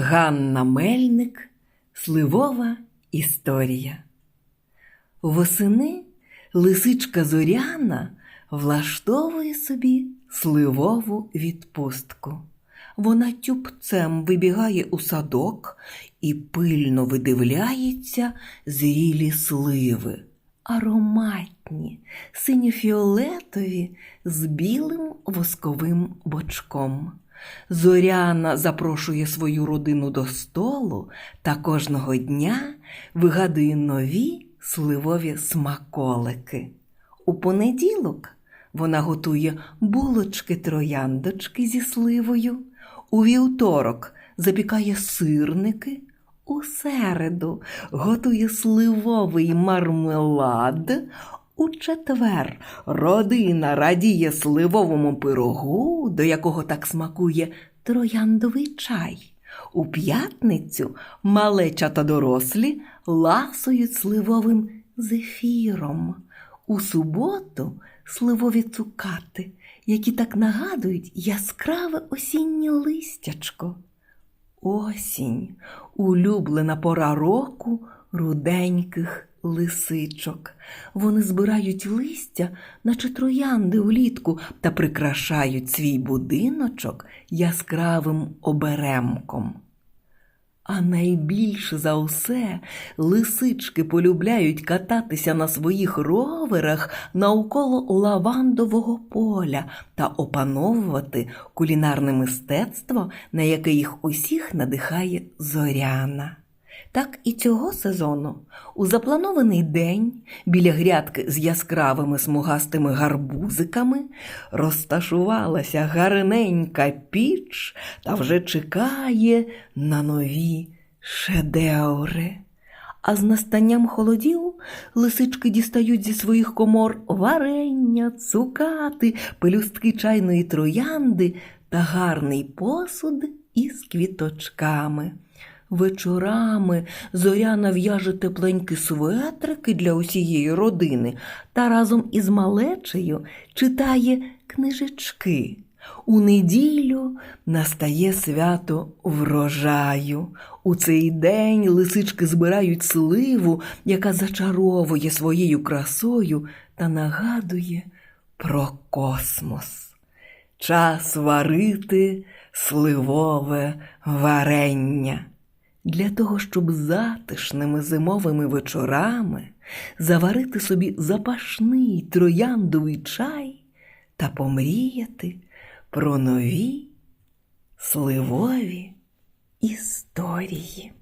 Ганна Мельник Сливова історія. Восени лисичка Зоряна влаштовує собі сливову відпустку. Вона тюбцем вибігає у садок і пильно видивляється зрілі сливи, ароматні, синьо-фіолетові з білим восковим бочком. Зоряна запрошує свою родину до столу та кожного дня вигадує нові сливові смаколики. У понеділок вона готує булочки трояндочки зі сливою, у вівторок запікає сирники, у середу готує сливовий мармелад. У четвер родина радіє сливовому пирогу, до якого так смакує трояндовий чай. У п'ятницю малеча та дорослі ласують сливовим зефіром. У суботу сливові цукати, які так нагадують яскраве осіннє листячко. Осінь улюблена пора року руденьких лисичок. Вони збирають листя, наче троянди улітку, та прикрашають свій будиночок яскравим оберемком. А найбільше за усе лисички полюбляють кататися на своїх роверах навколо лавандового поля та опановувати кулінарне мистецтво, на яке їх усіх надихає зоряна. Так і цього сезону у запланований день біля грядки з яскравими смугастими гарбузиками розташувалася гарненька піч та вже чекає на нові шедеври. А з настанням холодів лисички дістають зі своїх комор варення, цукати, пелюстки чайної троянди та гарний посуд із квіточками. Вечорами зоряна в'яже тепленькі светрики для усієї родини та разом із малечею читає книжечки. У неділю настає свято врожаю. У цей день лисички збирають сливу, яка зачаровує своєю красою та нагадує про космос. Час варити сливове варення. Для того, щоб затишними зимовими вечорами заварити собі запашний трояндовий чай та помріяти про нові сливові історії.